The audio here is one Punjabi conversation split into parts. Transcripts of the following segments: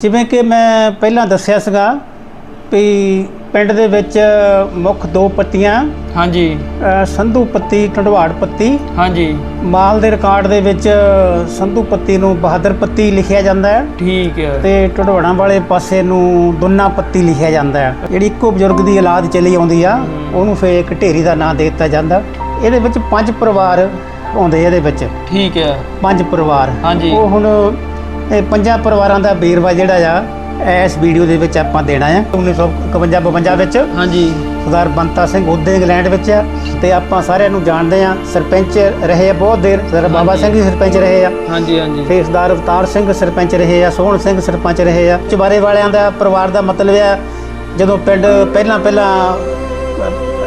ਜਿਵੇਂ ਕਿ ਮੈਂ ਪਹਿਲਾਂ ਦੱਸਿਆ ਸੀਗਾ ਵੀ ਪਿੰਡ ਦੇ ਵਿੱਚ ਮੁੱਖ ਦੋ ਪੱਤੀਆਂ ਹਾਂਜੀ। ਅ, ਸੰਧੂ ਪੱਤੀ ਢੰਡਵਾੜ ਪੱਤੀ। ਹਾਂਜੀ। ਮਾਲ ਦੇ ਰਿਕਾਰਡ ਦੇ ਵਿੱਚ ਸੰਧੂ ਪੱਤੀ ਨੂੰ ਬਹਾਦਰ ਪੱਤੀ ਲਿਖਿਆ ਜਾਂਦਾ ਹੈ ਠੀਕ ਹੈ। ਤੇ ਢੰਡਵਾੜਾਂ ਵਾਲੇ ਪਾਸੇ ਨੂੰ ਦੁੰਨਾ ਪੱਤੀ ਲਿਖਿਆ ਜਾਂਦਾ ਹੈ। ਜਿਹੜੀ ਇੱਕੋ ਬਜ਼ੁਰਗ ਦੀ ਔਲਾਦ ਚਲੀ ਆਉਂਦੀ ਆ ਉਹਨੂੰ ਫੇਰ ਇੱਕ ਢੇਰੀ ਦਾ ਨਾਂ ਦੇ ਦਿੱਤਾ ਜਾਂਦਾ। ਇਹਦੇ ਵਿੱਚ ਪੰਜ ਪਰਿਵਾਰ ਆਉਂਦੇ ਇਹਦੇ ਵਿੱਚ। ਠੀਕ ਹੈ। ਪੰਜ ਪਰਿਵਾਰ। ਹਾਂਜੀ। ਉਹ ਹੁਣ ਇਹ ਪੰਜਾਂ ਪਰਿਵਾਰਾਂ ਦਾ ਵੇਰਵਾ ਜਿਹੜਾ ਆ ਇਸ ਵੀਡੀਓ ਦੇ ਵਿੱਚ ਆਪਾਂ ਦੇਣਾ ਆ। 1951 52 ਵਿੱਚ ਹਾਂਜੀ। ਸਰਦਾਰ ਬੰਤਾ ਸਿੰਘ ਉਹਦੇ ਇੰਗਲੈਂਡ ਵਿੱਚ ਆ ਤੇ ਆਪਾਂ ਸਾਰਿਆਂ ਨੂੰ ਜਾਣਦੇ ਆ ਸਰਪੰਚ ਰਹੇ ਆ ਬਹੁਤ ਦੇਰ ਸਰਦਾਰ ਬਾਬਾ ਸਿੰਘ ਜੀ ਸਰਪੰਚ ਰਹੇ ਆ। ਹਾਂਜੀ ਹਾਂਜੀ। ਤੇ ਸਰਦਾਰ ਅਵਤਾਰ ਸਿੰਘ ਸਰਪੰਚ ਰਹੇ ਆ ਸੋਹਣ ਸਿੰਘ ਸਰਪੰਚ ਰਹੇ ਆ। ਚੁਬਾਰੇ ਵਾਲਿਆਂ ਦਾ ਪਰਿਵਾਰ ਦਾ ਮਤਲਬ ਆ ਜਦੋਂ ਪਿੰਡ ਪਹਿਲਾਂ ਪਹਿਲਾਂ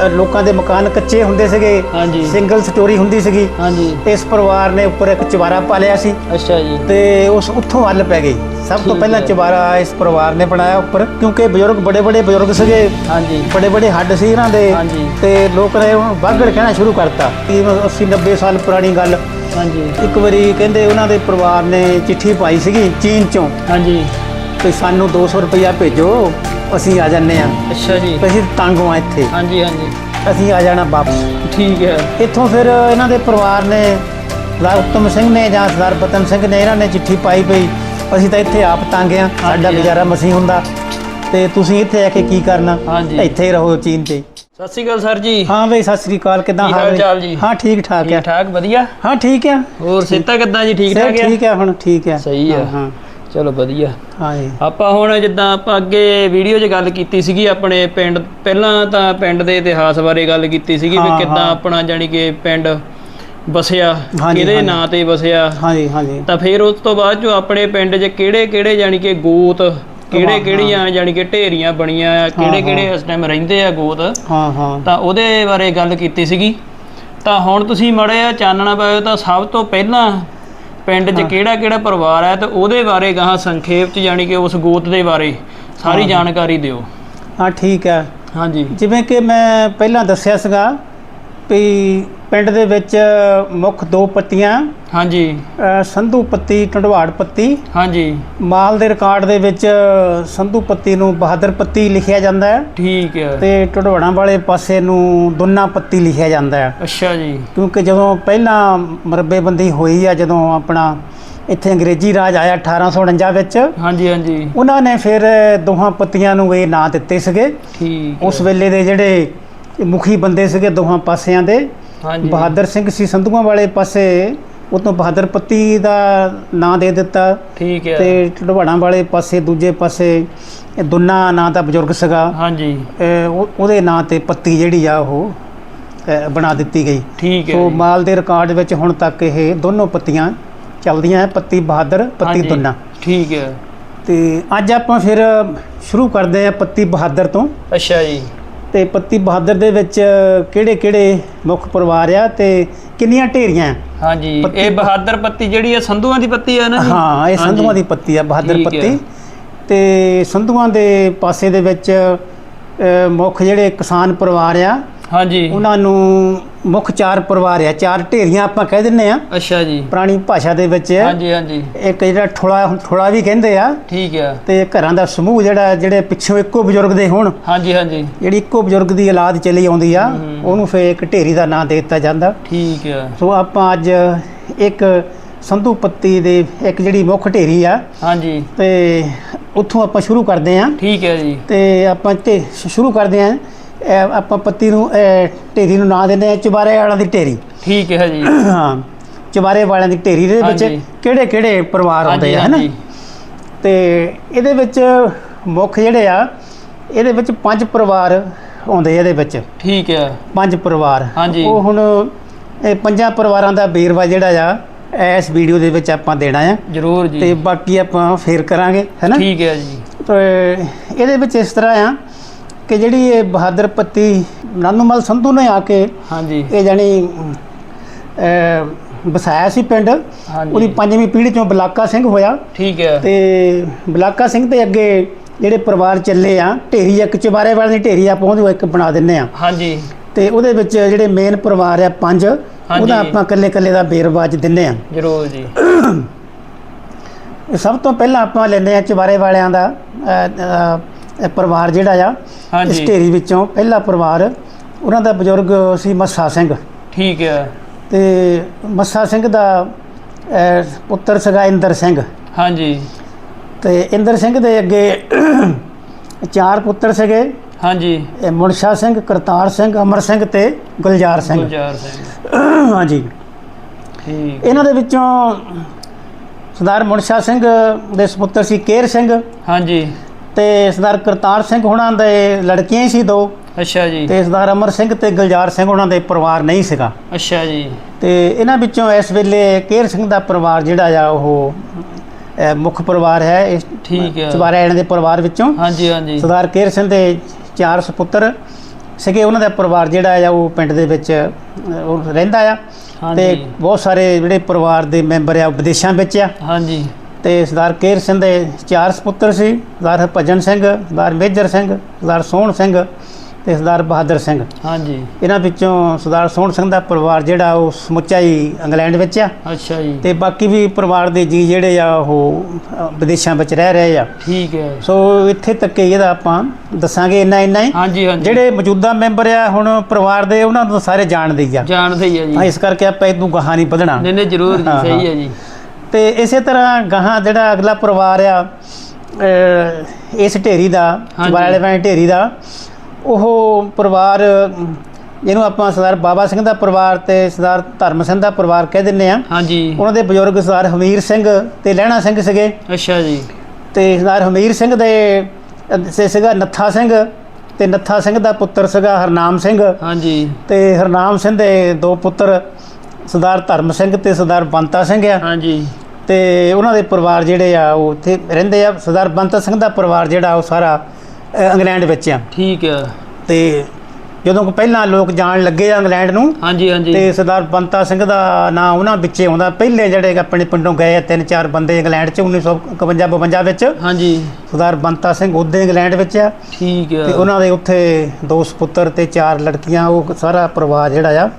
ਅ, ਲੋਕਾਂ ਦੇ ਮਕਾਨ ਕੱਚੇ ਹੁੰਦੇ ਸੀਗੇ। ਹਾਂਜੀ। ਸਿੰਗਲ ਸਟੋਰੀ ਹੁੰਦੀ ਸੀਗੀ। ਹਾਂਜੀ। ਇਸ ਪਰਿਵਾਰ ਨੇ ਉੱਪਰ ਇੱਕ ਚੁਬਾਰਾ ਪਾ ਲਿਆ ਸੀ। ਅੱਛਾ ਜੀ। ਤੇ ਉਸ ਉੱਥੋਂ ਹੱਲ ਪੈ ਗਈ। ਸਭ ਤੋਂ ਠੀਕ ਪਹਿਲਾਂ ਹੈ। ਚੁਬਾਰਾ ਇਸ ਪਰਿਵਾਰ ਨੇ ਬਣਾਇਆ ਉੱਪਰ ਕਿਉਂਕਿ ਬਜ਼ੁਰਗ ਬੜੇ ਬੜੇ ਬਜ਼ੁਰਗ ਸੀਗੇ। ਹਾਂਜੀ। ਬੜੇ ਬੜੇ ਹੱਡ ਸੀ ਇਹਨਾਂ ਦੇ। ਹਾਂਜੀ। ਤੇ ਲੋਕ ਨੇ ਹੁਣ ਬਾਗੜ ਕਹਿਣਾ ਸ਼ੁਰੂ ਕਰਤਾ। ਕਿ 80 90 ਸਾਲ ਪੁਰਾਣੀ ਗੱਲ। ਹਾਂਜੀ। ਇੱਕ ਵਾਰੀ ਕਹਿੰਦੇ ਉਹਨਾਂ ਦੇ ਪਰਿਵਾਰ ਨੇ ਚਿੱਠੀ ਪਾਈ ਸੀਗੀ ਚੀਨ ਚੋਂ। ਹਾਂਜੀ। ਵੀ ਸਾਨੂੰ 200 ਰੁਪਇਆ ਭੇਜੋ। ਅਸੀਂ ਆ ਜਾਂਦੇ ਆ ਅੱਛਾ ਜੀ। ਅਸੀਂ ਤੰਗ ਹਾਂ ਇੱਥੇ। ਹਾਂਜੀ ਹਾਂਜੀ। ਅਸੀਂ ਆ ਜਾਣਾ ਵਾਪਸ। ਠੀਕ ਹੈ। ਇੱਥੋਂ ਫਿਰ ਇਹਨਾਂ ਦੇ ਪਰਿਵਾਰ ਨੇ ਸਰਦਾਰ ਉੱਤਮ ਸਿੰਘ ਨੇ ਜਾਂ ਸਰਦਾਰ ਪਤਨ ਸਿੰਘ ਨੇ ਇਹਨਾਂ ਨੇ ਚਿੱਠੀ ਪਾਈ ਪਈ। ਅਸੀਂ ਤਾਂ ਇੱਥੇ ਆਪ ਤੰਗ ਆ ਸਾਡਾ। ਗੁਜ਼ਾਰਾ ਮਸੀਂ ਹੁੰਦਾ। ਤੇ ਤੁਸੀਂ ਇੱਥੇ ਆ ਕੇ ਕੀ ਕਰਨਾ। ਇੱਥੇ ਹੀ ਰਹੋ ਚੀਨ ਤੇ। ਸਤਿ ਸ਼੍ਰੀ ਅਕਾਲ ਸਰ ਜੀ। ਹਾਂ ਬਈ ਸਤਿ ਸ੍ਰੀ ਅਕਾਲ। ਕਿਦਾਂ ਹਾਲ ਚਾਲ ਜੀ? ਹਾਂ ਠੀਕ ਠਾਕ ਠੀਕ ਆ ਠਾਕ ਵਧੀਆ? ਹਾਂ ਠੀਕ ਆ ਹੋਰ ਸਿਹਤਾਂ ਕਿੱਦਾਂ ਜੀ? ਠੀਕ ਠਾਕ ਹੈ? ਠੀਕ ਆ ਹੁਣ ਠੀਕ ਆ ਸਹੀ ਆ। ਹਾਂ, ਹਾਂ। ਚਲੋ ਵਧੀਆ। ਹਾਂ ਜੀ ਆਪਾਂ ਹੁਣ ਜਿੱਦਾਂ ਆਪਾਂ ਅੱਗੇ ਵੀਡੀਓ 'ਚ ਗੱਲ ਕੀਤੀ ਸੀਗੀ ਆਪਣੇ ਪਿੰਡ ਪਹਿਲਾਂ ਤਾਂ ਪਿੰਡ ਦੇ ਇਤਿਹਾਸ ਬਾਰੇ ਗੱਲ ਕੀਤੀ ਸੀਗੀ ਵੀ ਕਿੱਦਾਂ। ਆਪਣਾ ਜਾਨੀ ਕਿ ਪਿੰਡ ਵਸਿਆ ਹਾਂਜੀ, ਕਿਹਦੇ ਹਾਂਜੀ। ਨਾਂ ਤੇ ਵਸਿਆ। ਹਾਂ ਜੀ ਹਾਂ ਜੀ ਤਾਂ ਫਿਰ ਉਸ ਤੋਂ ਬਾਅਦ ਜੋ ਆਪਣੇ ਪਿੰਡ 'ਚ ਕਿਹੜੇ ਕਿਹੜੇ ਜਾਨੀ ਕਿ ਗੋਤ ਕਿਹੜੇ ਕਿਹੜੀਆਂ ਜਾਨੀ ਕਿ ਢੇਰੀਆਂ ਬਣੀਆਂ ਆ ਕਿਹੜੇ ਕਿਹੜੇ ਇਸ ਟਾਈਮ ਰਹਿੰਦੇ ਆ ਗੋਤ ਹਾਂ ਹਾਂ। ਤਾਂ ਉਹਦੇ ਬਾਰੇ ਗੱਲ ਕੀਤੀ ਸੀਗੀ। ਤਾਂ ਹੁਣ ਤੁਸੀਂ ਮੜੇ ਆ ਚਾਨਣਾ ਪਾਇਓ ਤਾਂ ਸਭ ਤੋਂ ਪਹਿਲਾਂ ਪਿੰਡ 'ਚ ਕਿਹੜਾ ਕਿਹੜਾ ਪਰਿਵਾਰ ਹੈ ਤੇ ਉਹਦੇ ਬਾਰੇ ਗਾਹਾਂ ਸੰਖੇਪ 'ਚ ਜਾਨੀ ਕਿ ਉਸ ਗੋਤ ਦੇ ਬਾਰੇ ਸਾਰੀ ਜਾਣਕਾਰੀ ਦਿਓ। ਹਾਂ ਠੀਕ ਆ ਹਾਂਜੀ। ਜਿਵੇਂ ਕਿ ਮੈਂ ਪਹਿਲਾਂ ਦੱਸਿਆ ਸੀਗਾ ਵੀ ਪਿੰਡ ਦੇ ਵਿੱਚ ਮੁੱਖ ਦੋ ਪੱਤੀਆਂ ਹਾਂਜੀ। ਅ, ਸੰਧੂ ਪੱਤੀ ਢੰਡਵਾੜ ਪੱਤੀ। ਹਾਂਜੀ। ਮਾਲ ਦੇ ਰਿਕਾਰਡ ਦੇ ਵਿੱਚ ਸੰਧੂ ਪੱਤੀ ਨੂੰ ਬਹਾਦਰ ਪੱਤੀ ਲਿਖਿਆ ਜਾਂਦਾ ਹੈ। ਠੀਕ ਹੈ। ਤੇ ਢੰਡਵਾੜਾਂ ਵਾਲੇ ਪਾਸੇ ਨੂੰ ਦੁੰਨਾ ਪੱਤੀ ਲਿਖਿਆ ਜਾਂਦਾ ਹੈ। ਅੱਛਾ ਜੀ। ਕਿਉਂਕਿ ਜਦੋਂ ਪਹਿਲਾਂ ਮਰਬੇਬੰਦੀ ਹੋਈ ਆ ਜਦੋਂ ਆਪਣਾ ਇੱਥੇ ਅੰਗਰੇਜ਼ੀ ਰਾਜ ਆਇਆ 1849 ਵਿੱਚ ਹਾਂਜੀ ਹਾਂਜੀ। ਉਹਨਾਂ ਨੇ ਫਿਰ ਦੋਹਾਂ ਪੱਤੀਆਂ ਨੂੰ ਇਹ ਨਾਂ ਦਿੱਤੇ ਸੀਗੇ। ਠੀਕ ਉਸ ਵੇਲੇ ਦੇ ਜਿਹੜੇ ਮੁਖੀ ਬੰਦੇ ਸੀਗੇ ਦੋਹਾਂ ਪਾਸਿਆਂ ਦੇ। ਹਾਂਜੀ। ਬਹਾਦਰ ਸਿੰਘ ਸੀ ਸੰਧੂਆਂ ਵਾਲੇ ਪਾਸੇ। ਉਹ ਤੋਂ ਬਹਾਦਰ ਪੱਤੀ ਦਾ ਨਾਂ ਦੇ ਦਿੱਤਾ। ਠੀਕ ਹੈ। ਤੇ ਢਵਾੜਾਂ ਵਾਲੇ ਪਾਸੇ ਦੂਜੇ ਪਾਸੇ ਇਹ ਦੁੰਨਾ ਨਾਂ ਦਾ ਬਜ਼ੁਰਗ ਸੀਗਾ। ਹਾਂਜੀ। ਉਹਦੇ ਨਾਂ ਤੇ ਪੱਤੀ ਜਿਹੜੀ ਆ ਉਹ ਬਣਾ ਦਿੱਤੀ ਗਈ। ਠੀਕ ਹੈ ਸੋ। ਮਾਲ ਦੇ ਰਿਕਾਰਡ ਵਿੱਚ ਹੁਣ ਤੱਕ ਇਹ ਦੋਨੋਂ ਪੱਤੀਆਂ ਚੱਲਦੀਆਂ ਹੈ ਪੱਤੀ ਬਹਾਦਰ ਪੱਤੀ ਦੁੰਨਾ। ਠੀਕ ਹੈ। ਤੇ ਅੱਜ ਆਪਾਂ ਫਿਰ ਸ਼ੁਰੂ ਕਰਦੇ ਹਾਂ ਪੱਤੀ ਬਹਾਦਰ ਤੋਂ। ਅੱਛਾ ਜੀ। ਤੇ ਪੱਤੀ ਬਹਾਦਰ ਦੇ ਵਿੱਚ ਕਿਹੜੇ ਕਿਹੜੇ ਮੁੱਖ ਪਰਿਵਾਰ ਆ ਤੇ ਕਿੰਨੀਆਂ ਢੇਰੀਆਂ ਆ? ਹਾਂਜੀ ਇਹ ਬਹਾਦਰ ਪੱਤੀ ਜਿਹੜੀ ਹੈ ਸੰਧੂਆਂ ਦੀ ਪੱਤੀ ਹੈ ਨਾ ਜੀ ਹਾਂ ਇਹ ਹਾਂਜੀ। ਸੰਧੂਆਂ ਦੀ ਪੱਤੀ ਆ ਬਹਾਦਰ ਠੀਕ ਪੱਤੀ ਹੈ। ਤੇ ਸੰਧੂਆਂ ਦੇ ਪਾਸੇ ਦੇ ਵਿੱਚ ਅ, ਮੁੱਖ ਜਿਹੜੇ ਕਿਸਾਨ ਪਰਿਵਾਰ ਆ ਹਾਂਜੀ। ਉਹਨਾਂ ਨੂੰ ਮੁੱਖ ਚਾਰ ਪਰਿਵਾਰ ਆ ਚਾਰ ਢੇਰੀਆਂ ਆਪਾਂ ਕਹਿ ਦਿੰਨੇ ਆ ਅੱਛਾ ਜੀ। ਪੁਰਾਣੀ ਭਾਸ਼ਾ ਦੇ ਵਿੱਚ। ਹਾਂਜੀ ਹਾਂਜੀ। ਇੱਕ ਜਿਹੜਾ ਠੋਲਾ ਠੋਲਾ ਵੀ ਕਹਿੰਦੇ ਆ। ਠੀਕ ਹੈ ਤੇ ਘਰਾਂ ਦਾ ਸਮੂਹ ਜਿਹੜਾ ਜਿਹੜੇ ਪਿੱਛੋਂ ਇੱਕੋ ਬਜ਼ੁਰਗ ਦੇ ਹੋਣ। ਹਾਂਜੀ ਹਾਂਜੀ। ਜਿਹੜੀ ਇੱਕੋ ਬਜ਼ੁਰਗ ਦੀ ਔਲਾਦ ਚਲੀ ਆਉਂਦੀ ਆ। ਉਹਨੂੰ ਫੇਰ ਇੱਕ ਢੇਰੀ ਦਾ ਨਾਂ ਦੇ ਦਿੱਤਾ ਜਾਂਦਾ। ਠੀਕ ਹੈ ਸੋ ਆਪਾਂ ਅੱਜ ਇੱਕ ਸੰਧੂ ਪੱਤੀ ਦੇ ਇੱਕ ਜਿਹੜੀ ਮੁੱਖ ਢੇਰੀ ਆ ਹਾਂਜੀ। ਤੇ ਉੱਥੋਂ ਆਪਾਂ ਸ਼ੁਰੂ ਕਰਦੇ ਆਂ ਠੀਕ ਹੈ ਜੀ। ਤੇ ਆਪਾਂ ਤੇ ਸ਼ੁਰੂ ਕਰਦੇ ਆਂ ਇਹ ਆਪਾਂ ਪੱਤੀ ਨੂੰ ਇਹ ਢੇਰੀ ਨੂੰ ਨਾਂ ਦਿੰਦੇ ਆ ਚੁਬਾਰੇ ਵਾਲਿਆਂ ਦੀ ਢੇਰੀ। ਠੀਕ ਹੈ ਜੀ। ਹਾਂ ਚੁਬਾਰੇ ਵਾਲਿਆਂ ਦੀ ਢੇਰੀ ਦੇ ਵਿੱਚ ਹਾਂਜੀ। ਕਿਹੜੇ ਕਿਹੜੇ ਪਰਿਵਾਰ ਆਉਂਦੇ ਆ ਹਨਾ? ਹਾਂਜੀ। ਤੇ ਇਹਦੇ ਵਿੱਚ ਮੁੱਖ ਜਿਹੜੇ ਆ ਇਹਦੇ ਵਿੱਚ ਪੰਜ ਪਰਿਵਾਰ ਆਉਂਦੇ ਆ ਇਹਦੇ ਵਿੱਚ। ਠੀਕ ਹੈ। ਪੰਜ ਪਰਿਵਾਰ। ਹਾਂਜੀ। ਉਹ ਹੁਣ ਇਹ ਪੰਜਾਂ ਪਰਿਵਾਰਾਂ ਦਾ ਵੇਰਵਾ ਜਿਹੜਾ ਆ ਇਸ ਵੀਡੀਓ ਦੇ ਵਿੱਚ ਆਪਾਂ ਦੇਣਾ ਆ। ਜਰੂਰ ਜੀ। ਤੇ ਬਾਕੀ ਆਪਾਂ ਫੇਰ ਕਰਾਂਗੇ ਹੈਨਾ? ਠੀਕ ਹੈ ਜੀ। ਤੇ ਇਹਦੇ ਵਿੱਚ ਇਸ ਤਰ੍ਹਾਂ ਆ ਕਿ ਜਿਹੜੀ ਇਹ ਬਹਾਦਰ ਪੱਤੀ ਨਾਨੂਮਲ ਸੰਧੂ ਨੇ ਆ ਕੇ ਹਾਂਜੀ। ਇਹ ਜਾਨੀ ਅਹ, ਵਸਾਇਆ ਸੀ ਪਿੰਡ। ਉਹਦੀ ਪੰਜਵੀਂ ਪੀੜ੍ਹੀ ਚੋਂ ਬਲਾਕਾ ਸਿੰਘ ਹੋਇਆ। ਠੀਕ ਹੈ। ਤੇ ਬਲਾਕਾ ਸਿੰਘ ਦੇ ਅੱਗੇ ਜਿਹੜੇ ਪਰਿਵਾਰ ਚੱਲੇ ਆ ਢੇਰੀ ਇੱਕ ਚਬਾਰੇ ਵਾਲੇ ਦੀ ਢੇਰੀ ਆਪਾਂ ਉਹਨੂੰ ਇੱਕ ਬਣਾ ਦਿੰਨੇ ਆ। ਹਾਂਜੀ। ਤੇ ਉਹਦੇ ਵਿੱਚ ਜਿਹੜੇ ਮੇਨ ਪਰਿਵਾਰ ਆ ਪੰਜ ਉਹਦਾ ਆਪਾਂ ਇਕੱਲੇ ਇਕੱਲੇ ਦਾ ਬੇਰਵਾ ਅੱਜ ਦਿੰਨੇ ਆ। ਜਰੂਰ ਜੀ। ਸਭ ਤੋਂ ਪਹਿਲਾਂ ਆਪਾਂ ਲੈਂਦੇ ਆ ਚਵਾਰੇ ਵਾਲਿਆਂ ਦਾ ਇਹ ਪਰਿਵਾਰ ਜਿਹੜਾ ਆ ਹਾਂਜੀ। ਇਸ ਢੇਰੀ ਵਿੱਚੋਂ ਪਹਿਲਾ ਪਰਿਵਾਰ ਉਹਨਾਂ ਦਾ ਬਜ਼ੁਰਗ ਸੀ ਮੱਸਾ ਸਿੰਘ। ਠੀਕ ਹੈ ਤੇ ਮੱਸਾ ਸਿੰਘ ਦਾ ਪੁੱਤਰ ਸੀਗਾ ਇੰਦਰ ਸਿੰਘ। ਹਾਂਜੀ। ਤੇ ਇੰਦਰ ਸਿੰਘ ਦੇ ਅੱਗੇ ਚਾਰ ਪੁੱਤਰ ਸੀਗੇ। ਹਾਂਜੀ। ਇਹ ਮੁਨਸ਼ਾ ਸਿੰਘ ਕਰਤਾਰ ਸਿੰਘ ਅਮਰ ਸਿੰਘ ਤੇ ਗੁਲਜ਼ਾਰ ਸਿੰਘ। ਗੁਲਜ਼ਾਰ ਸਿੰਘ। ਹਾਂਜੀ। ਠੀਕ। ਇਹਨਾਂ ਦੇ ਵਿੱਚੋਂ ਸਰਦਾਰ ਮੁਨਸ਼ਾ ਸਿੰਘ ਦੇ ਸੁਪੁੱਤਰ ਸੀ ਕੇਰ ਸਿੰਘ। ਹਾਂਜੀ। ਤੇ ਸਰਦਾਰ ਕਰਤਾਰ ਸਿੰਘ ਹੁਣਾਂ ਦੇ ਲੜਕੀਆਂ ਹੀ ਸੀ ਦੋ। ਅੱਛਾ ਜੀ। ਤੇ ਸਰਦਾਰ ਅਮਰ ਸਿੰਘ ਤੇ ਗੁਲਜ਼ਾਰ ਸਿੰਘ ਉਹਨਾਂ ਦੇ ਪਰਿਵਾਰ ਨਹੀਂ ਸੀਗਾ। ਅੱਛਾ ਜੀ। ਤੇ ਇਹਨਾਂ ਵਿੱਚੋਂ ਇਸ ਵੇਲੇ ਕੇਰ ਸਿੰਘ ਦਾ ਪਰਿਵਾਰ ਜਿਹੜਾ ਆ ਉਹ ਅਹ, ਮੁੱਖ ਪਰਿਵਾਰ ਹੈ ਇਸ ਠੀਕ ਹੈ। ਚਵਾਰਿਆਂ ਦੇ ਪਰਿਵਾਰ ਵਿੱਚੋਂ। ਹਾਂਜੀ ਹਾਂਜੀ। ਸਰਦਾਰ ਕੇਰ ਸਿੰਘ ਦੇ ਚਾਰ ਸੁਪੁੱਤਰ ਸੀਗੇ। ਉਹਨਾਂ ਦਾ ਪਰਿਵਾਰ ਜਿਹੜਾ ਆ ਉਹ ਪਿੰਡ ਦੇ ਵਿੱਚ ਅਹ, ਉਹ ਰਹਿੰਦਾ ਆ। ਤੇ ਹਾਂਜੀ ਬਹੁਤ ਸਾਰੇ ਜਿਹੜੇ ਪਰਿਵਾਰ ਦੇ ਮੈਂਬਰ ਆ ਉਹ ਵਿਦੇਸ਼ਾਂ ਵਿੱਚ ਆ। ਹਾਂਜੀ। ਤੇ ਸਰਦਾਰ ਕੇਰ ਸਿੰਘ ਦੇ ਚਾਰ ਸੁਪੁੱਤਰ ਸੀ ਸਰਦਾਰ ਹਰਭਜਨ ਸਿੰਘ ਸਰਦਾਰ ਮੇਜਰ ਸਿੰਘ ਸਰਦਾਰ ਸੋਹਣ ਸਿੰਘ ਤੇ ਸਰਦਾਰ ਬਹਾਦਰ ਸਿੰਘ। ਹਾਂਜੀ। ਇਹਨਾਂ ਵਿੱਚੋਂ ਸਰਦਾਰ ਸੋਹਣ ਸਿੰਘ ਦਾ ਪਰਿਵਾਰ ਜਿਹੜਾ ਉਹ ਸਮੁੱਚਾ ਹੀ ਇੰਗਲੈਂਡ ਵਿੱਚ ਆ। ਅੱਛਾ ਜੀ। ਤੇ ਬਾਕੀ ਵੀ ਪਰਿਵਾਰ ਦੇ ਜੀ ਜਿਹੜੇ ਆ ਉਹ ਵਿਦੇਸ਼ਾਂ ਵਿੱਚ ਰਹਿ ਰਹੇ ਆ। ਠੀਕ ਹੈ। ਸੋ ਇੱਥੇ ਤੱਕ ਇਹਦਾ ਆਪਾਂ ਦੱਸਾਂਗੇ ਇੰਨਾ ਇੰਨਾ ਹੀ। ਹਾਂਜੀ ਹਾਂਜੀ। ਜਿਹੜੇ ਮੌਜੂਦਾ ਮੈਂਬਰ ਆ ਹੁਣ ਪਰਿਵਾਰ ਦੇ ਉਹਨਾਂ ਨੂੰ ਸਾਰੇ ਜਾਣਦੇ ਹੀ ਆ। ਜਾਣਦੇ ਹੀ ਆ ਜੀ। ਇਸ ਕਰਕੇ ਆਪਾਂ ਇਹਨੂੰ ਗਾਹਾਂ ਨਹੀਂ ਵਧਣਾ। ਨਹੀਂ ਨਹੀਂ ਜ਼ਰੂਰ ਜੀ ਸਹੀ ਹੈ ਜੀ। ਤੇ ਇਸੇ ਤਰ੍ਹਾਂ ਗਾਹਾਂ ਜਿਹੜਾ ਅਗਲਾ ਪਰਿਵਾਰ ਆ ਇਸ ਢੇਰੀ ਦਾ। ਚਵਾਲੇ ਵਾਲੇ ਢੇਰੀ ਦਾ ਉਹ ਪਰਿਵਾਰ ਜਿਹਨੂੰ ਆਪਾਂ ਸਰਦਾਰ ਬਾਬਾ ਸਿੰਘ ਦਾ ਪਰਿਵਾਰ ਤੇ ਸਰਦਾਰ ਧਰਮ ਸਿੰਘ ਦਾ ਪਰਿਵਾਰ ਕਹਿ ਦਿੰਨੇ ਆ ਹਾਂਜੀ। ਉਹਨਾਂ ਦੇ ਬਜ਼ੁਰਗ ਸਰਦਾਰ ਹਮੀਰ ਸਿੰਘ ਤੇ ਲਹਿਣਾ ਸਿੰਘ ਸੀਗੇ। ਅੱਛਾ ਜੀ। ਤੇ ਸਰਦਾਰ ਹਮੀਰ ਸਿੰਘ ਦੇ ਸੇ ਸੀਗਾ ਨੱਥਾ ਸਿੰਘ ਤੇ ਨੱਥਾ ਸਿੰਘ ਦਾ ਪੁੱਤਰ ਸੀਗਾ ਹਰਨਾਮ ਸਿੰਘ। ਹਾਂਜੀ। ਤੇ ਹਰਨਾਮ ਸਿੰਘ ਦੇ ਦੋ ਪੁੱਤਰ ਸਰਦਾਰ ਧਰਮ ਸਿੰਘ ਤੇ ਸਰਦਾਰ ਬੰਤਾ ਸਿੰਘ ਆ। ਹਾਂਜੀ। ਤੇ ਉਹਨਾਂ ਦੇ ਪਰਿਵਾਰ ਜਿਹੜੇ ਆ ਉਹ ਉੱਥੇ ਰਹਿੰਦੇ ਆ। ਸਰਦਾਰ ਬੰਤਾ ਸਿੰਘ ਦਾ ਪਰਿਵਾਰ ਜਿਹੜਾ ਉਹ ਸਾਰਾ ਅ, ਇੰਗਲੈਂਡ ਵਿੱਚ ਆ। ਠੀਕ ਹੈ ਤੇ ਜਦੋਂ ਕੋ ਪਹਿਲਾਂ ਲੋਕ ਜਾਣ ਲੱਗੇ ਆ ਇੰਗਲੈਂਡ ਨੂੰ ਹਾਂਜੀ ਹਾਂਜੀ। ਤੇ ਸਰਦਾਰ ਬੰਤਾ ਸਿੰਘ ਦਾ ਨਾਂ ਉਹਨਾਂ ਵਿੱਚੇ ਆਉਂਦਾ। ਪਹਿਲੇ ਜਿਹੜੇ ਆਪਣੇ ਪਿੰਡੋਂ ਗਏ ਆ ਤਿੰਨ ਚਾਰ ਬੰਦੇ ਇੰਗਲੈਂਡ 'ਚ 1951 52 ਵਿੱਚ। ਹਾਂਜੀ। ਸਰਦਾਰ ਬੰਤਾ ਸਿੰਘ ਉਹਦੇ ਇੰਗਲੈਂਡ ਵਿੱਚ ਆ। ਠੀਕ ਤੇ ਉਹਨਾਂ ਦੇ ਉੱਥੇ ਦੋ ਸੁਪੁੱਤਰ ਤੇ ਚਾਰ ਲੜਕੀਆਂ ਉਹ ਸਾਰਾ ਪਰਿਵਾਰ ਜਿਹੜਾ ਆ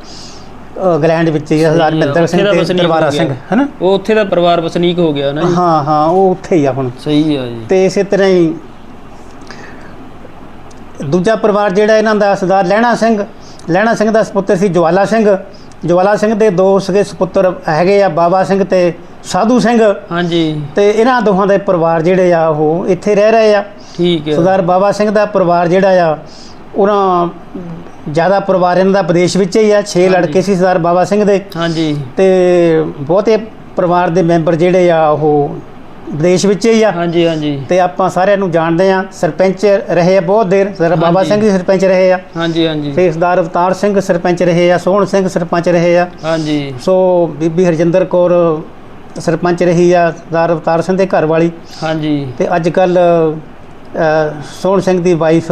ਇੰਗਲੈਂਡ ਵਿੱਚ ਹੀ ਆ ਸਰਦਾਰ ਸਿੰਘ ਤੇ ਦਰਬਾਰਾ। ਸਿੰਘ ਹੈਨਾ? ਉਹ ਉੱਥੇ ਦਾ ਪਰਿਵਾਰ ਵਸਨੀਕ ਹੋ ਗਿਆ ਨਾ ਜੀ। ਹਾਂ ਹਾਂ ਉਹ ਉੱਥੇ ਹੀ ਆ ਹੁਣ। ਸਹੀ ਆ ਜੀ। ਤੇ ਇਸੇ ਤਰ੍ਹਾਂ ਹੀ ਦੂਜਾ ਪਰਿਵਾਰ ਜਿਹੜਾ ਇਹਨਾਂ ਦਾ ਸਰਦਾਰ ਲਹਿਣਾ ਸਿੰਘ ਲਹਿਣਾ ਸਿੰਘ ਦਾ ਸੁਪੁੱਤਰ ਸੀ ਜਵਾਲਾ ਸਿੰਘ। ਜਵਾਲਾ ਸਿੰਘ ਦੇ ਦੋ ਸਗੇ ਸੁਪੁੱਤਰ ਹੈਗੇ ਆ ਬਾਬਾ ਸਿੰਘ ਤੇ ਸਾਧੂ ਸਿੰਘ। ਹਾਂਜੀ। ਤੇ ਇਹਨਾਂ ਦੋਹਾਂ ਦੇ ਪਰਿਵਾਰ ਜਿਹੜੇ ਆ ਉਹ ਇੱਥੇ ਰਹਿ ਰਹੇ ਆ। ਠੀਕ ਹੈ ਸਰਦਾਰ ਬਾਬਾ ਸਿੰਘ ਦਾ ਪਰਿਵਾਰ ਜਿਹੜਾ ਆ ਉਹਨਾਂ ਜ਼ਿਆਦਾ ਪਰਿਵਾਰ ਇਹਨਾਂ ਦਾ ਵਿਦੇਸ਼ ਵਿੱਚ ਹੀ ਆ 6 ਲੜਕੇ ਸੀ ਸਰਦਾਰ ਬਾਬਾ ਸਿੰਘ ਦੇ। ਹਾਂਜੀ। ਤੇ ਬਹੁਤੇ ਪਰਿਵਾਰ ਦੇ ਮੈਂਬਰ ਜਿਹੜੇ ਆ ਉਹ ਵਿਦੇਸ਼ ਵਿੱਚ ਹੀ ਆ। ਹਾਂਜੀ ਹਾਂਜੀ। ਤੇ ਆਪਾਂ ਸਾਰਿਆਂ ਨੂੰ ਜਾਣਦੇ ਆ ਸਰਪੰਚ ਰਹੇ ਆ ਬਹੁਤ ਦੇਰ ਸਰ ਬਾਬਾ। ਸਿੰਘ ਵੀ ਸਰਪੰਚ ਰਹੇ ਆ। ਹਾਂਜੀ ਹਾਂਜੀ। ਤੇ ਸਰਦਾਰ ਅਵਤਾਰ ਸਿੰਘ ਸਰਪੰਚ ਰਹੇ ਆ ਸੋਹਣ ਸਿੰਘ ਸਰਪੰਚ ਰਹੇ ਆ। ਹਾਂਜੀ। ਸੋ ਬੀਬੀ ਹਰਜਿੰਦਰ ਕੌਰ ਸਰਪੰਚ ਰਹੀ ਆ ਸਰਦਾਰ ਅਵਤਾਰ ਸਿੰਘ ਦੇ ਘਰ ਵਾਲੀ ਹਾਂਜੀ। ਤੇ ਅੱਜ ਕੱਲ ਸੋਹਣ ਸਿੰਘ ਦੀ ਵਾਈਫ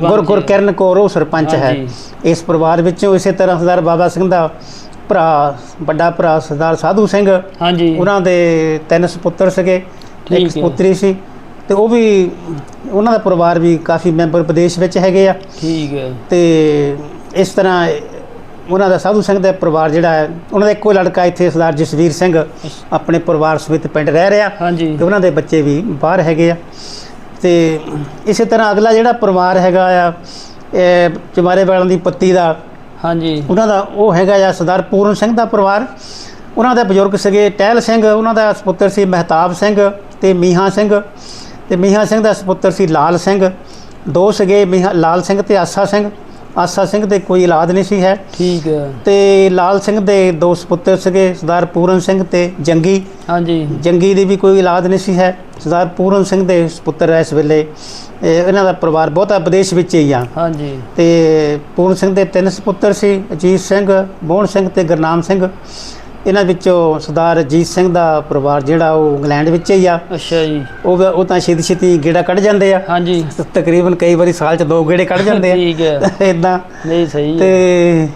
ਗੁਰ। ਗੁਰਕਿਰਨ ਕੌਰ ਉਹ ਸਰਪੰਚ ਹੈ। ਇਸ ਪਰਿਵਾਰ ਵਿੱਚੋਂ ਇਸੇ ਤਰ੍ਹਾਂ ਸਰਦਾਰ ਬਾਬਾ ਸਿੰਘ ਦਾ ਭਰਾ ਵੱਡਾ ਭਰਾ ਸਰਦਾਰ ਸਾਧੂ ਸਿੰਘ ਹਾਂਜੀ। ਉਹਨਾਂ ਦੇ ਤਿੰਨ ਸੁਪੁੱਤਰ ਸੀਗੇ ਇੱਕ। ਸੁਪੁੱਤਰੀ ਸੀ। ਤੇ ਉਹ ਵੀ ਉਹਨਾਂ ਦਾ ਪਰਿਵਾਰ ਵੀ ਕਾਫੀ ਮੈਂਬਰ ਵਿਦੇਸ਼ ਵਿੱਚ ਹੈਗੇ ਆ। ਠੀਕ ਹੈ। ਤੇ ਇਸ ਤਰ੍ਹਾਂ ਉਹਨਾਂ ਦਾ ਸਾਧੂ ਸਿੰਘ ਦਾ ਪਰਿਵਾਰ ਜਿਹੜਾ ਹੈ ਉਹਨਾਂ ਦਾ ਇੱਕੋ ਲੜਕਾ ਇੱਥੇ ਸਰਦਾਰ ਜਸਵੀਰ ਸਿੰਘ ਆਪਣੇ ਪਰਿਵਾਰ ਸਮੇਤ ਪਿੰਡ ਰਹਿ ਰਿਹਾ। ਤੇ ਉਹਨਾਂ ਦੇ ਬੱਚੇ ਵੀ ਬਾਹਰ ਹੈਗੇ ਆ। ਤੇ ਇਸੇ ਤਰ੍ਹਾਂ ਅਗਲਾ ਜਿਹੜਾ ਪਰਿਵਾਰ ਹੈਗਾ ਆ ਇਹ ਚਮਾਰੇ ਵਾਲਿਆਂ ਦੀ ਪੱਤੀ ਦਾ ਹਾਂਜੀ। ਉਹਨਾਂ ਦਾ ਉਹ ਹੈਗਾ ਆ ਸਰਦਾਰ ਪੂਰਨ ਸਿੰਘ ਦਾ ਪਰਿਵਾਰ। ਉਹਨਾਂ ਦੇ ਬਜ਼ੁਰਗ ਸੀਗੇ ਟਹਿਲ ਸਿੰਘ ਉਹਨਾਂ ਦਾ ਸੁਪੁੱਤਰ ਸੀ ਮਹਿਤਾਬ ਸਿੰਘ ਤੇ ਮੀਹਾਂ ਸਿੰਘ। ਤੇ ਮੀਹਾਂ ਸਿੰਘ ਦਾ ਸੁਪੁੱਤਰ ਸੀ ਲਾਲ ਸਿੰਘ। ਦੋ ਸੀਗੇ ਮੀਹਾਂ ਲਾਲ ਸਿੰਘ ਤੇ ਆਸਾ ਸਿੰਘ। ਆਸਾ ਸਿੰਘ ਦੇ ਕੋਈ ਔਲਾਦ ਨਹੀਂ ਸੀ ਹੈ। ਠੀਕ ਹੈ। ਤੇ ਲਾਲ ਸਿੰਘ ਦੇ ਦੋ ਸੁਪੁੱਤਰ ਸੀਗੇ ਸਰਦਾਰ ਪੂਰਨ ਸਿੰਘ ਤੇ ਜੰਗੀ। ਹਾਂਜੀ। ਜੰਗੀ ਦੀ ਵੀ ਕੋਈ ਔਲਾਦ ਨਹੀਂ ਸੀ ਹੈ। ਸਰਦਾਰ ਪੂਰਨ ਸਿੰਘ ਦੇ ਸੁਪੁੱਤਰ ਇਸ ਵੇਲੇ। ਇਹ ਇਹਨਾਂ ਦਾ ਪਰਿਵਾਰ ਬਹੁਤਾ ਵਿਦੇਸ਼ ਵਿੱਚ ਹੀ ਆ। ਹਾਂਜੀ। ਤੇ ਪੂਰਨ ਸਿੰਘ ਦੇ ਤਿੰਨ ਸੁਪੁੱਤਰ ਸੀ ਅਜੀਤ ਸਿੰਘ ਮੋਹਨ ਸਿੰਘ ਤੇ ਗੁਰਨਾਮ ਸਿੰਘ। ਇਹਨਾਂ ਵਿੱਚੋਂ ਸਰਦਾਰ ਅਜੀਤ ਸਿੰਘ ਦਾ ਪਰਿਵਾਰ ਜਿਹੜਾ ਉਹ ਇੰਗਲੈਂਡ ਵਿੱਚ ਹੀ ਆ। ਅੱਛਾ ਜੀ। ਉਹ ਉਹ ਤਾਂ ਛੇਤੀ ਛੇਤੀ ਗੇੜਾ ਕੱਢ ਜਾਂਦੇ ਆ। ਹਾਂਜੀ। ਤਕਰੀਬਨ ਕਈ ਵਾਰੀ ਸਾਲ 'ਚ ਦੋ ਗੇੜੇ ਕੱਢ ਜਾਂਦੇ ਠੀਕ ਹੈ। ਆ ਇਦਾਂ ਨਹੀਂ ਸਹੀ ਹੈ। ਤੇ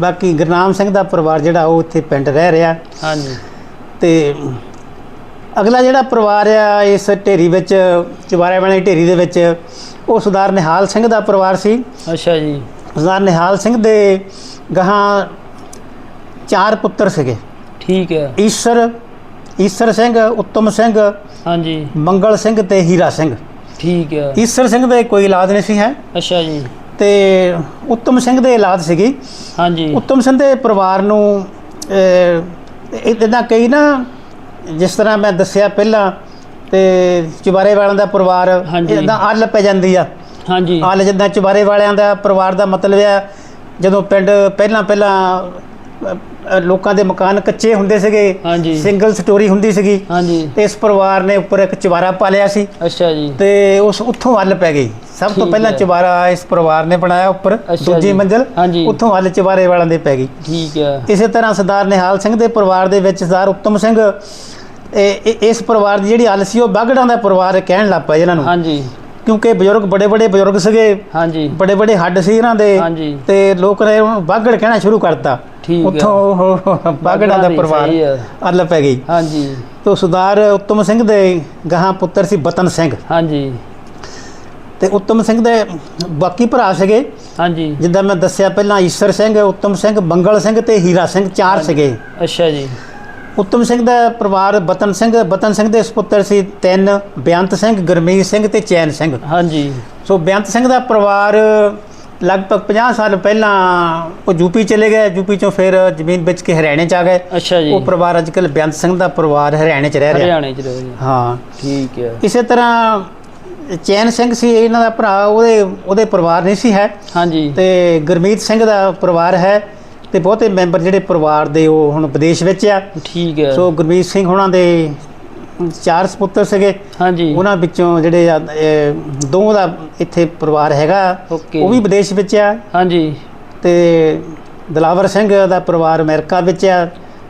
ਬਾਕੀ ਗੁਰਨਾਮ ਸਿੰਘ ਦਾ ਪਰਿਵਾਰ ਜਿਹੜਾ ਉਹ ਇੱਥੇ ਪਿੰਡ ਰਹਿ ਰਿਹਾ। ਹਾਂਜੀ। ਤੇ ਅਗਲਾ ਜਿਹੜਾ ਪਰਿਵਾਰ ਆ ਇਸ ਢੇਰੀ ਵਿੱਚ ਚਵਾਰੇ ਵਾਲੇ ਢੇਰੀ ਦੇ ਵਿੱਚ ਉਹ ਸਰਦਾਰ ਨਿਹਾਲ ਸਿੰਘ ਦਾ ਪਰਿਵਾਰ ਸੀ। ਅੱਛਾ ਜੀ। ਸਰਦਾਰ ਨਿਹਾਲ ਸਿੰਘ ਦੇ ਗਾਹਾਂ ਚਾਰ ਪੁੱਤਰ ਸੀਗੇ। ਠੀਕ ਹੈ। ਈਸ਼ਰ ਈਸਰ ਸਿੰਘ ਉੱਤਮ ਸਿੰਘ ਹਾਂਜੀ। ਮੰਗਲ ਸਿੰਘ ਤੇ ਹੀਰਾ ਸਿੰਘ। ਠੀਕ ਹੈ। ਈਸਰ ਸਿੰਘ ਦੇ ਕੋਈ ਔਲਾਦ ਨਹੀਂ ਸੀ ਹੈ। ਅੱਛਾ ਜੀ। ਤੇ ਉੱਤਮ ਸਿੰਘ ਦੇ ਔਲਾਦ ਸੀਗੀ। ਹਾਂਜੀ। ਉੱਤਮ ਸਿੰਘ ਦੇ ਪਰਿਵਾਰ ਨੂੰ ਇਦਾਂ ਕਈ ਨਾ ਜਿਸ ਤਰ੍ਹਾਂ ਮੈਂ ਦੱਸਿਆ ਪਹਿਲਾਂ ਤੇ ਚੁਬਾਰੇ ਵਾਲਿਆਂ ਦਾ ਪਰਿਵਾਰ ਹਾਂਜੀ। ਇਦਾਂ ਅੱਲ ਪੈ ਜਾਂਦੀ ਆ ਹਾਂਜੀ ਅੱਲ ਜਿੱਦਾਂ ਚੁਬਾਰੇ ਵਾਲਿਆਂ ਦਾ ਪਰਿਵਾਰ ਦਾ ਮਤਲਬ ਆ ਜਦੋਂ ਪਿੰਡ ਪਹਿਲਾਂ ਪਹਿਲਾਂ ਲੋਕਾਂ ਦੇ ਮਕਾਨ ਕੱਚੇ ਹੁੰਦੇ ਸੀਗੇ। ਹਾਂਜੀ। ਸਿੰਗਲ ਸਟੋਰੀ ਹੁੰਦੀ ਸੀਗੀ। ਹਾਂਜੀ। ਤੇ ਇਸ ਪਰਿਵਾਰ ਨੇ ਉੱਪਰ ਇੱਕ ਚੁਬਾਰਾ ਪਾ ਲਿਆ ਸੀ। ਅੱਛਾ ਜੀ। ਤੇ ਉਸ ਉੱਥੋਂ ਹੱਲ ਪੈ ਗਈ। ਸਭ ਤੋਂ ਠੀਕ ਪਹਿਲਾਂ ਹੈ। ਚੁਬਾਰਾ ਇਸ ਪਰਿਵਾਰ ਨੇ ਬਣਾਇਆ ਉੱਪਰ। ਅੱਛਾ ਦੂਜੀ ਜੀ। ਮੰਜ਼ਲ। ਹਾਂਜੀ। ਉੱਥੋਂ ਹੱਲ ਚੁਬਾਰੇ ਵਾਲਿਆਂ ਦੇ ਪੈ ਗਈ। ਠੀਕ ਹੈ। ਇਸੇ ਤਰ੍ਹਾਂ ਸਰਦਾਰ ਨਿਹਾਲ ਸਿੰਘ ਦੇ ਪਰਿਵਾਰ ਦੇ ਵਿੱਚ ਸਰਦਾਰ ਉੱਤਮ ਸਿੰਘ ਇਹ- ਇਹ- ਇਸ ਪਰਿਵਾਰ ਦੀ ਜਿਹੜੀ ਹੱਲ ਸੀ ਉਹ ਬਾਗੜਾਂ ਦਾ ਪਰਿਵਾਰ ਕਹਿਣ ਲੱਗ ਪਿਆ ਇਹਨਾਂ ਨੂੰ। ਹਾਂਜੀ। ਕਿਉਂਕਿ ਬਜ਼ੁਰਗ ਬੜੇ ਬੜੇ ਬਜ਼ੁਰਗ ਸੀਗੇ। ਹਾਂਜੀ। ਬੜੇ ਬੜੇ ਹੱਡ ਸੀ ਇਹਨਾਂ ਦੇ। ਹਾਂਜੀ। ਤੇ ਲੋਕ ਨੇ ਉਹਨੂੰ ਬਾਗੜ ਕਹਿਣਾ ਸ਼ੁਰੂ ਕਰਤਾ। ਠੀਕ। ਉੱਥੋਂ ਬਾਗੜਾਂ ਦਾ ਪਰਿਵਾਰ। ਹੱਲ ਪੈ ਗਈ। ਹਾਂਜੀ। ਤੋ ਸਰਦਾਰ ਉੱਤਮ ਸਿੰਘ ਦੇ ਗਾਹਾਂ ਪੁੱਤਰ ਸੀ ਬਤਨ ਸਿੰਘ। ਹਾਂਜੀ। ਤੇ ਉੱਤਮ ਸਿੰਘ ਦੇ ਬਾਕੀ ਭਰਾ ਸੀਗੇ। ਹਾਂਜੀ। ਜਿੱਦਾਂ ਮੈਂ ਦੱਸਿਆ ਪਹਿਲਾਂ ਈਸਰ ਸਿੰਘ ਉੱਤਮ ਸਿੰਘ ਬੰਗਲ ਸਿੰਘ ਤੇ ਹੀਰਾ ਸਿੰਘ ਚਾਰ ਸੀਗੇ। ਅੱਛਾ ਜੀ। ਉੱਤਮ ਸਿੰਘ ਦਾ ਪਰਿਵਾਰ ਬਤਨ ਸਿੰਘ ਬਤਨ ਸਿੰਘ ਦੇ ਸੁਪੁੱਤਰ ਸੀ ਤਿੰਨ ਬੇਅੰਤ ਸਿੰਘ ਗੁਰਮੀਤ ਸਿੰਘ ਤੇ ਚੈਨ ਸਿੰਘ। ਹਾਂਜੀ। ਸੋ ਬੇਅੰਤ ਸਿੰਘ ਦਾ ਪਰਿਵਾਰ ਲਗਭਗ 50 ਸਾਲ ਪਹਿਲਾਂ ਉਹ ਯੂਪੀ ਚਲੇ ਗਏ ਯੂਪੀ ਚੋਂ ਫਿਰ ਜ਼ਮੀਨ ਵੇਚ ਕੇ ਹਰਿਆਣੇ ਚ ਆ ਗਏ। ਅੱਛਾ ਜੀ। ਉਹ ਪਰਿਵਾਰ ਅੱਜਕੱਲ ਬੇਅੰਤ ਸਿੰਘ ਦਾ ਪਰਿਵਾਰ ਹਰਿਆਣੇ ਚ ਰਹਿ ਰਿਹਾ। ਹਰਿਆਣੇ ਚ ਰਹੇ ਹਾਂ। ਠੀਕ ਹੈ ਇਸੇ ਤਰ੍ਹਾਂ ਚੈਨ ਸਿੰਘ ਸੀ ਇਹਨਾਂ ਦਾ ਭਰਾ ਉਹਦੇ ਉਹਦੇ ਪਰਿਵਾਰ ਨਹੀਂ ਸੀ ਹੈ। ਹਾਂਜੀ। ਤੇ ਗੁਰਮੀਤ ਸਿੰਘ ਦਾ ਪਰਿਵਾਰ ਹੈ। ਤੇ ਬਹੁਤੇ ਮੈਂਬਰ ਜਿਹੜੇ ਪਰਿਵਾਰ ਦੇ ਉਹ ਹੁਣ ਵਿਦੇਸ਼ ਵਿੱਚ ਆ। ਠੀਕ ਹੈ। ਸੋ ਗੁਰਮੀਤ ਸਿੰਘ ਉਹਨਾਂ ਦੇ ਚਾਰ ਸੁਪੁੱਤਰ ਸੀਗੇ। ਹਾਂਜੀ। ਉਹਨਾਂ ਵਿੱਚੋਂ ਜਿਹੜੇ ਆ, ਇਹ, ਦੋ ਦਾ ਇੱਥੇ ਪਰਿਵਾਰ ਹੈਗਾ। ਓਕੇ। ਉਹ ਵੀ ਵਿਦੇਸ਼ ਵਿੱਚ ਆ। ਹਾਂਜੀ। ਤੇ ਦਲਾਵਰ ਸਿੰਘ ਦਾ ਪਰਿਵਾਰ ਅਮਰੀਕਾ ਵਿੱਚ ਆ।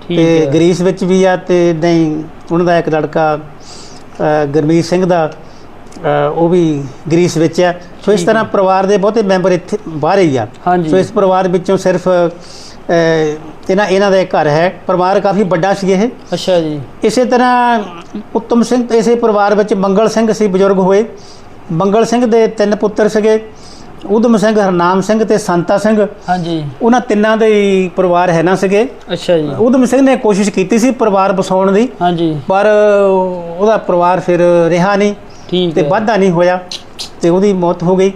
ਠੀਕ ਤੇ ਹੈ। ਗ੍ਰੀਸ ਵਿੱਚ ਵੀ ਆ ਤੇ ਨਹੀਂ ਉਹਨਾਂ ਦਾ ਇੱਕ ਲੜਕਾ ਅ, ਗੁਰਮੀਤ ਸਿੰਘ ਦਾ ਅ, ਉਹ ਵੀ ਗ੍ਰੀਸ ਵਿੱਚ ਆ। ਸੋ ਇਸ ਤਰ੍ਹਾਂ ਪਰਿਵਾਰ ਦੇ ਬਹੁਤੇ ਮੈਂਬਰ ਇੱਥੇ ਬਾਹਰ ਹੀ ਆ। ਹਾਂਜੀ। ਸੋ ਇਸ ਪਰਿਵਾਰ ਵਿੱਚੋਂ ਸਿਰਫ ਇਹਨਾਂ ਇਹਨਾਂ ਦਾ ਇੱਕ ਘਰ ਹੈ। ਪਰਿਵਾਰ ਕਾਫੀ ਵੱਡਾ ਸੀ ਇਹ। ਅੱਛਾ ਜੀ। ਇਸੇ ਤਰ੍ਹਾਂ ਉੱਤਮ ਸਿੰਘ ਤੇ ਇਸੇ ਪਰਿਵਾਰ ਵਿੱਚ ਮੰਗਲ ਸਿੰਘ ਸੀ ਬਜ਼ੁਰਗ ਹੋਏ। ਮੰਗਲ ਸਿੰਘ ਦੇ ਤਿੰਨ ਪੁੱਤਰ ਸੀਗੇ। ਉਦਮ ਸਿੰਘ ਹਰਨਾਮ ਸਿੰਘ ਤੇ ਸੰਤਾ ਸਿੰਘ। ਹਾਂਜੀ। ਉਹਨਾਂ ਤਿੰਨਾਂ ਦੇ ਹੀ ਪਰਿਵਾਰ ਹੈ ਨਾ ਸੀਗੇ। ਅੱਛਾ ਜੀ। ਉਦਮ ਸਿੰਘ ਨੇ ਕੋਸ਼ਿਸ਼ ਕੀਤੀ ਸੀ ਪਰਿਵਾਰ ਬਸਾਉਣ ਦੀ। ਹਾਂਜੀ। ਪਰ ਉਹਦਾ ਪਰਿਵਾਰ ਫਿਰ ਰਿਹਾ ਨਹੀਂ ਠੀਕ ਤੇ ਵਾਧਾ ਨਹੀਂ ਹੋਇਆ ਤੇ ਉਹਦੀ ਮੌਤ ਹੋ ਗਈ।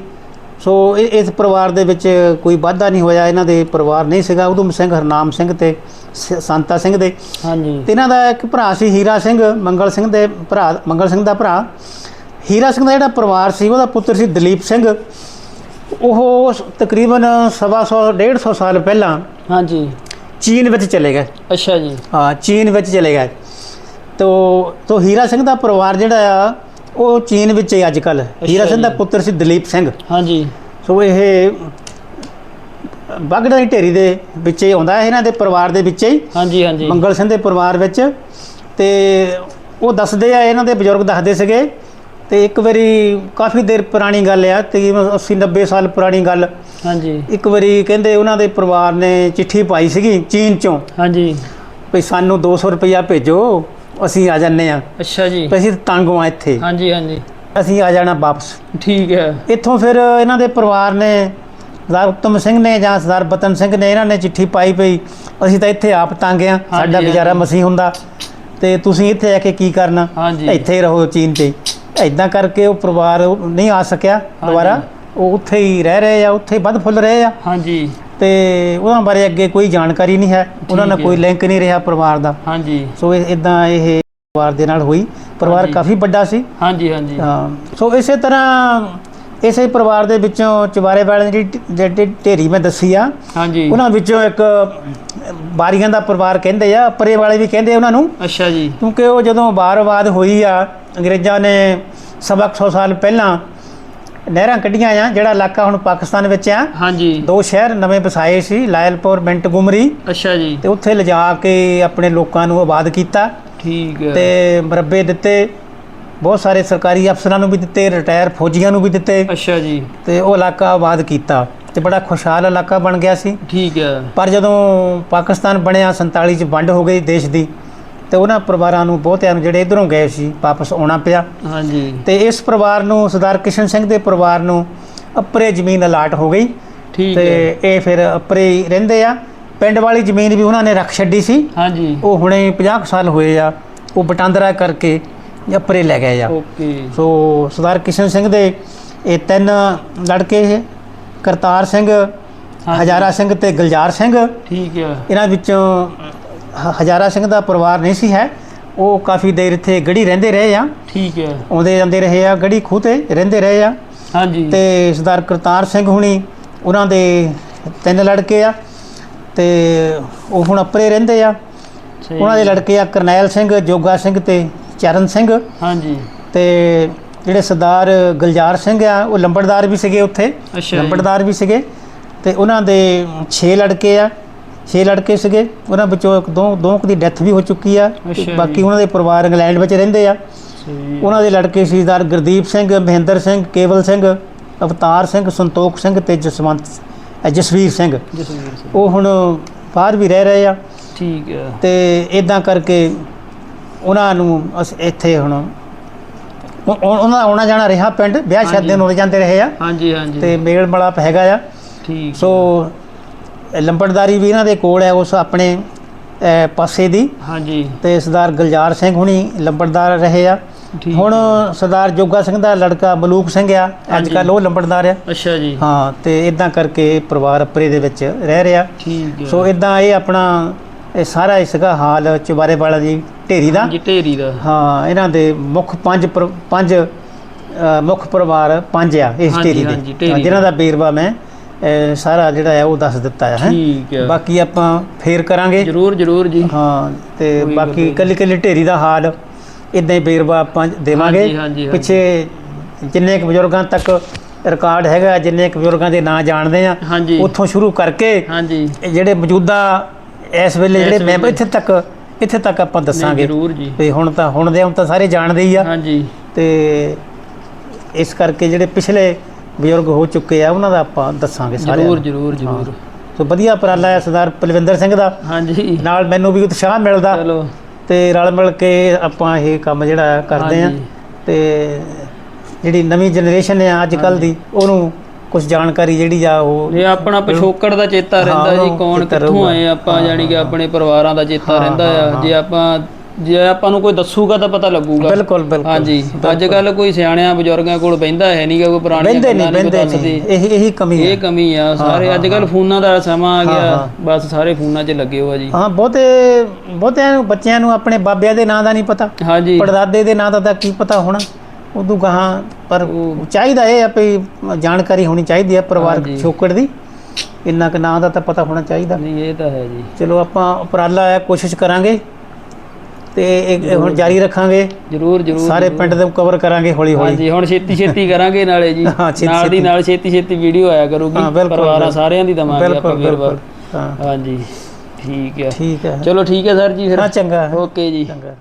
ਸੋ ਇਹ- ਇਸ ਪਰਿਵਾਰ ਦੇ ਵਿੱਚ ਕੋਈ ਵਾਧਾ ਨਹੀਂ ਹੋਇਆ ਇਹਨਾਂ ਦੇ ਪਰਿਵਾਰ ਨਹੀਂ ਸੀਗਾ। ਉਦਮ ਸਿੰਘ ਹਰਨਾਮ ਸਿੰਘ ਤੇ ਸ- ਸੰਤਾ ਸਿੰਘ ਦੇ। ਹਾਂਜੀ। ਤੇ ਇਹਨਾਂ ਦਾ ਇੱਕ ਭਰਾ ਸੀ ਹੀਰਾ ਸਿੰਘ ਮੰਗਲ ਸਿੰਘ ਦੇ ਭਰਾ ਮੰਗਲ ਸਿੰਘ ਦਾ ਭਰਾ। ਹੀਰਾ ਸਿੰਘ ਦਾ ਜਿਹੜਾ ਪਰਿਵਾਰ ਸੀ ਉਹਦਾ ਪੁੱਤਰ ਸੀ ਦਲੀਪ ਸਿੰਘ। ਉਹ ਸ- ਤਕਰੀਬਨ ਸਵਾ ਸੌ ਡੇਢ ਸੌ ਸਾਲ ਪਹਿਲਾਂ ਹਾਂਜੀ। ਚੀਨ ਵਿੱਚ ਚਲੇ ਗਏ। ਅੱਛਾ ਜੀ। ਹਾਂ ਚੀਨ ਵਿੱਚ ਚਲੇ ਗਏ। ਤੋ ਤੋ ਹੀਰਾ ਸਿੰਘ ਦਾ ਪਰਿਵਾਰ ਜਿਹੜਾ ਆ ਉਹ ਚੀਨ ਵਿੱਚ ਹੀ ਅੱਜ ਕੱਲ ਹੀਰਾ ਸਿੰਘ ਦਾ। ਪੁੱਤਰ ਸੀ ਦਲੀਪ ਸਿੰਘ। ਹਾਂਜੀ। ਸੋ ਇਹ ਬਾਗੜਾ ਦੀ ਢੇਰੀ ਦੇ ਵਿੱਚ ਹੀ ਆਉਂਦਾ ਹੈ ਇਹਨਾਂ ਦੇ ਪਰਿਵਾਰ ਦੇ ਵਿੱਚ ਹੀ। ਹਾਂਜੀ ਹਾਂਜੀ। ਮੰਗਲ ਸਿੰਘ ਦੇ ਪਰਿਵਾਰ ਵਿੱਚ। ਤੇ ਉਹ ਦੱਸਦੇ ਆ ਇਹਨਾਂ ਦੇ ਬਜ਼ੁਰਗ ਦੱਸਦੇ ਸੀਗੇ। ਤੇ ਇੱਕ ਵਾਰੀ ਕਾਫੀ ਦੇਰ ਪੁਰਾਣੀ ਗੱਲ ਆ ਤਕਰੀਬਨ 80 90 ਸਾਲ ਪੁਰਾਣੀ ਗੱਲ। ਹਾਂਜੀ। ਇੱਕ ਵਾਰੀ ਕਹਿੰਦੇ ਉਹਨਾਂ ਦੇ ਪਰਿਵਾਰ ਨੇ ਚਿੱਠੀ ਪਾਈ ਸੀਗੀ ਚੀਨ ਚੋਂ ਹਾਂਜੀ। ਵੀ ਸਾਨੂੰ 200 ਰੁਪਇਆ ਭੇਜੋ। ਅਸੀਂ ਆ ਜੰਨੇ ਆ ਅੱਛਾ ਜੀ। ਅਸੀਂ ਤੰਗ ਆ ਇੱਥੇ। ਹਾਂਜੀ ਹਾਂਜੀ। ਅਸੀਂ ਆ ਜਾਣਾ ਵਾਪਸ। ਠੀਕ ਹੈ। ਇੱਥੋਂ ਫਿਰ ਇਹਨਾਂ ਦੇ ਪਰਿਵਾਰ ਨੇ ਸਰਦਾਰ ਉੱਤਮ ਸਿੰਘ ਨੇ ਜਾਂ ਸਰਦਾਰ ਬਤਨ ਸਿੰਘ ਨੇ ਇਹਨਾਂ ਨੇ ਚਿੱਠੀ ਪਾਈ ਪਈ। ਅਸੀਂ ਤਾਂ ਇੱਥੇ ਆਪ ਤੰਗ ਆ ਸਾਡਾ। ਗੁਜ਼ਾਰਾ ਮਸੀ ਹੁੰਦਾ। ਤੇ ਤੁਸੀਂ ਇੱਥੇ ਆ ਕੇ ਕੀ ਕਰਨਾ। ਇੱਥੇ ਹੀ ਰਹੋ ਚੀਨ ਤੇ। ਐਦਾਂ ਕਰਕੇ ਉਹ ਪਰਿਵਾਰ ਨਹੀਂ ਆ ਸਕਿਆ ਦੁਬਾਰਾ। ਉਹ ਉੱਥੇ ਹੀ ਰਹਿ ਰਹੇ ਆ ਉੱਥੇ ਵੱਧ ਫੁੱਲ ਰਹੇ ਆ। ਹਾਂਜੀ। ਤੇ ਉਹਨਾਂ ਬਾਰੇ ਅੱਗੇ ਕੋਈ ਜਾਣਕਾਰੀ ਨਹੀਂ ਹੈ। ਉਹਨਾਂ ਨਾਲ। ਕੋਈ ਲਿੰਕ ਨਹੀਂ ਰਿਹਾ ਪਰਿਵਾਰ ਦਾ। ਹਾਂਜੀ। ਸੋ ਇਦਾਂ ਇਹ ਪਰਿਵਾਰ ਦੇ ਨਾਲ ਹੋਈ। ਪਰਿਵਾਰ। ਕਾਫੀ ਵੱਡਾ ਸੀ। ਹਾਂਜੀ ਹਾਂਜੀ। ਹਾਂ। ਸੋ ਇਸੇ ਤਰ੍ਹਾਂ ਇਸੇ ਪਰਿਵਾਰ ਦੇ ਵਿੱਚੋਂ ਚਵਾਰੇ ਵਾਲਿਆਂ ਦੀ ਜਿਹੜੀ ਢੇਰੀ ਮੈਂ ਦੱਸੀ ਆ। ਹਾਂਜੀ। ਉਹਨਾਂ ਵਿੱਚੋਂ ਇੱਕ ਬਾਰੀਆਂ ਦਾ ਪਰਿਵਾਰ ਕਹਿੰਦੇ ਆ ਪਰੇ ਵਾਲੇ ਵੀ ਕਹਿੰਦੇ ਉਹਨਾਂ ਨੂੰ। ਅੱਛਾ ਜੀ। ਕਿਉਂਕਿ ਉਹ ਜਦੋਂ ਬਾਰਵਾਦ ਹੋਈ ਆ ਅੰਗਰੇਜ਼ਾਂ ਨੇ ਸਵਾ ਕੁ ਸੌ ਸਾਲ ਪਹਿਲਾਂ ਨਹਿਰਾਂ ਕੱਢੀਆਂ ਆ ਜਿਹੜਾ ਇਲਾਕਾ ਹੁਣ ਪਾਕਿਸਤਾਨ ਵਿੱਚ ਆ। ਹਾਂਜੀ। ਦੋ ਸ਼ਹਿਰ ਨਵੇਂ ਵਸਾਏ ਸੀ ਲਾਇਲਪੁਰ ਮਿੰਟ ਗੁਮਰੀ। ਅੱਛਾ ਜੀ। ਤੇ ਉੱਥੇ ਲਿਜਾ ਕੇ ਆਪਣੇ ਲੋਕਾਂ ਨੂੰ ਆਬਾਦ ਕੀਤਾ। ਠੀਕ ਹੈ। ਤੇ ਮਰੱਬੇ ਦਿੱਤੇ। ਬਹੁਤ ਸਾਰੇ ਸਰਕਾਰੀ ਅਫਸਰਾਂ ਨੂੰ ਵੀ ਦਿੱਤੇ ਰਿਟਾਇਰ ਫੌਜੀਆਂ ਨੂੰ ਵੀ ਦਿੱਤੇ। ਅੱਛਾ ਜੀ। ਤੇ ਉਹ ਇਲਾਕਾ ਆਬਾਦ ਕੀਤਾ। ਤੇ ਬੜਾ ਖੁਸ਼ਹਾਲ ਇਲਾਕਾ ਬਣ ਗਿਆ ਸੀ। ਠੀਕ ਹੈ। ਪਰ ਜਦੋਂ ਪਾਕਿਸਤਾਨ ਬਣਿਆ 47 ਚ ਵੰਡ ਹੋ ਗਈ ਦੇਸ਼ ਦੀ। ਤੇ ਉਹਨਾਂ ਪਰਿਵਾਰਾਂ ਨੂੰ ਬਹੁਤਿਆਂ ਨੂੰ ਜਿਹੜੇ ਇਧਰੋਂ ਗਏ ਸੀ ਵਾਪਸ ਆਉਣਾ ਪਿਆ। ਹਾਂਜੀ। ਤੇ ਇਸ ਪਰਿਵਾਰ ਨੂੰ ਸਰਦਾਰ ਕਿਸ਼ਨ ਸਿੰਘ ਦੇ ਪਰਿਵਾਰ ਨੂੰ ਅਪਰੇ ਜ਼ਮੀਨ ਅਲਾਟ ਹੋ ਗਈ। ਠੀਕ ਹੈ। ਤੇ ਇਹ ਫਿਰ ਅਪਰੇ ਹੀ ਰਹਿੰਦੇ ਆ। ਪਿੰਡ ਵਾਲੀ ਜ਼ਮੀਨ ਵੀ ਉਹਨਾਂ ਨੇ ਰੱਖ ਛੱਡੀ ਸੀ। ਹਾਂਜੀ। ਉਹ ਹੁਣੇ 50 ਕੁ ਸਾਲ ਹੋਏ ਆ। ਉਹ ਵਟਾਂਦਰਾ ਕਰਕੇ ਅੱਪਰੇ ਲੈ ਗਏ ਆ। ਓਕੇ। ਸੋ ਸਰਦਾਰ ਕਿਸ਼ਨ ਸਿੰਘ ਦੇ ਇਹ ਤਿੰਨ ਲੜਕੇ ਇਹ ਕਰਤਾਰ ਸਿੰਘ ਹਜ਼ਾਰਾ ਸਿੰਘ ਤੇ ਗੁਲਜ਼ਾਰ ਸਿੰਘ। ਠੀਕ ਆ। ਇਹਨਾਂ ਵਿੱਚੋਂ ਹ- ਹਜ਼ਾਰਾ ਸਿੰਘ ਦਾ ਪਰਿਵਾਰ ਨਹੀਂ ਸੀ ਹੈ। ਉਹ ਕਾਫੀ ਦੇਰ ਇੱਥੇ ਗੜੀ ਰਹਿੰਦੇ ਰਹੇ ਆ। ਠੀਕ ਆ ਆਉਂਦੇ ਜਾਂਦੇ ਰਹੇ ਆ ਗੜੀ ਖੂਹ ਤੇ ਰਹਿੰਦੇ ਰਹੇ ਆ। ਹਾਂਜੀ। ਤੇ ਸਰਦਾਰ ਕਰਤਾਰ ਸਿੰਘ ਹੁਣੀ ਉਹਨਾਂ ਦੇ ਤਿੰਨ ਲੜਕੇ ਆ। ਤੇ ਉਹ ਹੁਣ ਅੱਪਰੇ ਰਹਿੰਦੇ ਆ। ਉਹਨਾਂ ਦੇ ਲੜਕੇ ਆ ਕਰਨੈਲ ਸਿੰਘ ਜੋਗਾ ਸਿੰਘ ਤੇ ਚਰਨ ਸਿੰਘ। ਹਾਂਜੀ। ਤੇ ਜਿਹੜੇ ਸਰਦਾਰ ਗੁਲਜ਼ਾਰ ਸਿੰਘ ਆ ਉਹ ਲੰਬੜਦਾਰ ਵੀ ਸੀਗੇ ਉੱਥੇ। ਲੰਬੜਦਾਰ ਵੀ ਸੀਗੇ। ਤੇ ਉਹਨਾਂ ਦੇ 6 ਲੜਕੇ ਆ। 6 ਲੜਕੇ ਸੀਗੇ ਉਹਨਾਂ ਵਿੱਚੋਂ ਇੱਕ ਦੋ ਦੋ ਕੁ ਦੀ ਡੈਥ ਵੀ ਹੋ ਚੁੱਕੀ ਆ। ਬਾਕੀ ਉਹਨਾਂ ਦੇ ਪਰਿਵਾਰ ਇੰਗਲੈਂਡ ਵਿੱਚ ਰਹਿੰਦੇ ਆ। ਉਹਨਾਂ ਦੇ ਲੜਕੇ ਸੀ ਸਰਦਾਰ ਗੁਰਦੀਪ ਸਿੰਘ ਮਹਿੰਦਰ ਸਿੰਘ ਕੇਵਲ ਸਿੰਘ ਅਵਤਾਰ ਸਿੰਘ ਸੰਤੋਖ ਸਿੰਘ ਤੇ ਜਸਵੰਤ ਜਸਵੀਰ ਸਿੰਘ। ਉਹ ਹੁਣ ਬਾਹਰ ਵੀ ਰਹਿ ਰਹੇ ਆ। ਠੀਕ ਆ। ਤੇ ਇਦਾਂ ਕਰਕੇ ਉਹਨਾਂ ਨੂੰ ਅਸ ਇੱਥੇ ਹੁਣ ਉਹ- ਉਹ- ਉਹਨਾਂ ਦਾ ਆਉਣਾ ਜਾਣਾ ਰਿਹਾ ਪਿੰਡ ਵਿਆਹ ਸ਼ਾਦੀ ਹਾਂਜੀ। ਨੂੰ ਜਾਂਦੇ ਰਹੇ ਆ। ਹਾਂਜੀ ਹਾਂਜੀ। ਤੇ ਮੇਲ ਮਲਾਪ ਹੈਗਾ ਆ। ਠੀਕ ਸੋ ਲੰਬੜਦਾਰੀ ਵੀ ਇਹਨਾਂ ਦੇ ਕੋਲ ਹੈ ਉਸ ਆਪਣੇ ਅ, ਪਾਸੇ ਦੀ। ਹਾਂਜੀ। ਤੇ ਸਰਦਾਰ ਗੁਲਜ਼ਾਰ ਸਿੰਘ ਹੁਣੀ ਲੰਬੜਦਾਰ ਰਹੇ ਆ। ਠੀਕ। ਹੁਣ ਸਰਦਾਰ ਜੋਗਾ ਸਿੰਘ ਦਾ ਲੜਕਾ ਮਲੂਕ ਸਿੰਘ ਆ। ਅੱਜ ਹਾਂਜੀ। ਕੱਲ ਉਹ ਲੰਬੜਦਾਰ ਆ। ਅੱਛਾ ਜੀ। ਹਾਂ ਤੇ ਇਦਾਂ ਕਰਕੇ ਪਰਿਵਾਰ ਅਪਰੇ ਦੇ ਵਿੱਚ ਰਹਿ ਰਿਹਾ। ਠੀਕ ਸੋ ਇਦਾਂ ਇਹ ਆਪਣਾ ਇਹ ਸਾਰਾ ਹੀ ਸੀਗਾ ਹਾਲ ਚੁਬਾਰੇ ਵਾਲਾ ਜੀ ਢੇਰੀ ਦਾ। ਹਾਂਜੀ ਢੇਰੀ ਦਾ। ਹਾਂ ਇਹਨਾਂ ਦੇ ਮੁੱਖ ਪੰਜ ਪਰ- ਪੰਜ ਅ, ਮੁੱਖ ਪਰਿਵਾਰ ਪੰਜ ਆ ਇਸ ਹਾਂਜੀ, ਢੇਰੀ ਹਾਂਜੀ, ਦੇ ਢੇਰੀ ਹਾਂ, ਜਿਨ੍ਹਾਂ ਦਾ ਬੇਰਵਾ ਮੈਂ ਸਾਰਾ ਜਿਹੜਾ ਹੈ ਉਹ ਦੱਸ ਦਿੱਤਾ ਹੈ। ਠੀਕ ਆ ਬਾਕੀ ਆਪਾਂ ਫੇਰ ਕਰਾਂਗੇ। ਜਰੂਰ ਜਰੂਰ ਜੀ। ਹਾਂ ਤੇ ਬਾਕੀ। ਕੱਲੀ ਕੱਲੀ ਢੇਰੀ ਦਾ ਹਾਲ ਇਦਾਂ ਹੀ ਬੇਰਵਾ ਆਪਾਂ ਦੇਵਾਂਗੇ। ਪਿੱਛੇ ਜਿੰਨੇ ਕੁ ਬਜ਼ੁਰਗਾਂ ਤੱਕ ਰਿਕਾਰਡ ਹੈਗਾ ਜਿੰਨੇ ਕੁ ਬਜ਼ੁਰਗਾਂ ਦੇ ਨਾਂ ਜਾਣਦੇ ਆ ਉੱਥੋਂ ਸ਼ੁਰੂ ਕਰਕੇ ਜਿਹੜੇ ਮੌਜੂਦਾ ਇਸ ਵੇਲੇ ਜਿਹੜੇ ਮੈਂਬਰ। ਇੱਥੇ ਤੱਕ ਇੱਥੇ ਤੱਕ ਆਪਾਂ ਦੱਸਾਂਗੇ। ਜਰੂਰ ਜੀ। ਤੇ ਹੁਣ ਤਾਂ ਹੁਣ ਦੇ ਹੁਣ ਤਾਂ ਸਾਰੇ ਜਾਣਦੇ ਹੀ ਆ। ਹਾਂਜੀ। ਤੇ ਇਸ ਕਰਕੇ ਜਿਹੜੇ ਪਿਛਲੇ ਬਜ਼ੁਰਗ ਹੋ ਚੁੱਕੇ ਆ ਉਹਨਾਂ ਦਾ ਆਪਾਂ ਦੱਸਾਂਗੇ ਸਾਰੇ ਜਰੂਰ ਜਰੂਰ ਜਰੂਰ। ਸੋ ਵਧੀਆ ਉਪਰਾਲਾ ਹੈ ਸਰਦਾਰ ਪਲਵਿੰਦਰ ਸਿੰਘ ਦਾ। ਹਾਂਜੀ। ਨਾਲ ਮੈਨੂੰ ਵੀ ਉਤਸ਼ਾਹ ਮਿਲਦਾ ਚਲੋ। ਤੇ ਰਲ ਮਿਲ ਕੇ ਆਪਾਂ ਇਹ ਕੰਮ ਜਿਹੜਾ ਕਰਦੇ ਆ ਹਾਂਜੀ। ਤੇ ਜਿਹੜੀ ਨਵੀਂ ਜਨਰੇਸ਼ਨ ਹੈ ਅੱਜ ਕੱਲ ਦੀ ਉਹਨੂੰ ਕੁਝ ਜਾਣਕਾਰੀ ਜਿਹੜੀ ਆ ਉਹ ਇਹ ਆਪਣਾ ਪਿਛੋਕੜ ਦਾ ਚੇਤਾ ਹਾਂ, ਰਹਿੰਦਾ ਜੀ ਕੌਣ ਚੇਤਾ ਕਿੱਥੋਂ ਰਹੂਗਾ। ਆਏ ਆਪਾਂ ਯਾਨੀ ਕਿ ਆਪਣੇ ਪਰਿਵਾਰਾਂ ਦਾ ਚੇਤਾ ਰਹਿੰਦਾ ਆ। ਜੇ ਆਪਾਂ ਜੇ ਆਪਾਂ ਨੂੰ ਕੋਈ ਦੱਸੂਗਾ ਤਾਂ ਪਤਾ ਲੱਗੂਗਾ। ਬਿਲਕੁਲ ਬਿਲਕੁਲ। ਹਾਂਜੀ। ਅੱਜ ਕੱਲ ਕੋਈ ਸਿਆਣਿਆਂ ਬਜ਼ੁਰਗਾਂ ਕੋਲ ਬਹਿੰਦਾ ਹੈ ਨਹੀਂਗਾ ਕੋਈ ਪੁਰਾਣੀਆਂ ਬਹਿੰਦੇ ਨਹੀਂ ਗੱਲਾਂ ਨਹੀਂ। ਇਹ ਇਹੀ ਕਮੀ ਹੈ। ਇਹ ਕਮੀ ਆ। ਸਾਰੇ ਅੱਜ ਕੱਲ ਫੋਨਾਂ ਦਾ ਸਮਾਂ ਆ ਗਿਆ। ਬਸ ਸਾਰੇ ਫੋਨਾਂ 'ਚ ਲੱਗੇ ਹੋ ਆ ਜੀ। ਹਾਂ ਬਹੁਤੇ ਬਹੁਤਿਆਂ ਨੂੰ ਬੱਚਿਆਂ ਨੂੰ ਆਪਣੇ ਬਾਬਿਆਂ ਦੇ ਨਾਂ ਦਾ ਨਹੀਂ ਪਤਾ। ਹਾਂਜੀ। ਪੜਦਾਦੇ ਦੇ ਨਾਂ ਦਾ ਤਾਂ ਕੀ ਪਤਾ ਹੋਣਾ। ਉਦੋਂ ਗਾਹਾਂ ਪਰ ਚਾਹੀਦਾ ਇਹ ਆ ਵੀ ਜਾਣਕਾਰੀ ਹੋਣੀ ਚਾਹੀਦੀ ਹੈ ਪਰਿਵਾਰਕ ਹਾਂਜੀ। ਛੋਕੜ ਦੀ। ਇੰਨਾ ਕੁ ਨਾਂ ਦਾ ਤਾਂ ਪਤਾ ਹੋਣਾ ਚਾਹੀਦਾ। ਨਹੀਂ ਇਹ ਤਾਂ ਹੈ ਜੀ। ਚਲੋ ਆਪਾਂ ਉਪਰਾਲਾ ਹੈ ਕੋਸ਼ਿਸ਼ ਕਰਾਂਗੇ। ਤੇ ਇਹ ਹੁਣ ਜਾਰੀ ਰੱਖਾਂਗੇ। ਜਰੂਰ ਜਰੂਰ ਸਾਰੇ ਪਿੰਡ ਦੇ ਕਵਰ ਕਰਾਂਗੇ ਹੌਲੀ ਹੌਲੀ ਹਾਂਜੀ ਹੁਣ ਛੇਤੀ ਛੇਤੀ ਕਰਾਂਗੇ ਨਾਲੇ ਜੀ। ਨਾਲ ਦੀ। ਨਾਲ ਛੇਤੀ। ਛੇਤੀ ਵੀਡੀਓ ਆਇਆ ਕਰੂਗੀ। ਪਰਿਵਾਰਾਂ। ਸਾਰਿਆਂ ਦੀ ਦਵਾਂਗੇ ਆਪਾਂ ਹਾਂ। ਹਾਂਜੀ ਠੀਕ ਹੈ। ਠੀਕ ਹੈ। ਚਲੋ ਠੀਕ ਹੈ ਸਰ ਜੀ ਫਿਰ। ਹਾਂ ਚੰਗਾ। ਓਕੇ ਜੀ। ਚੰਗਾ।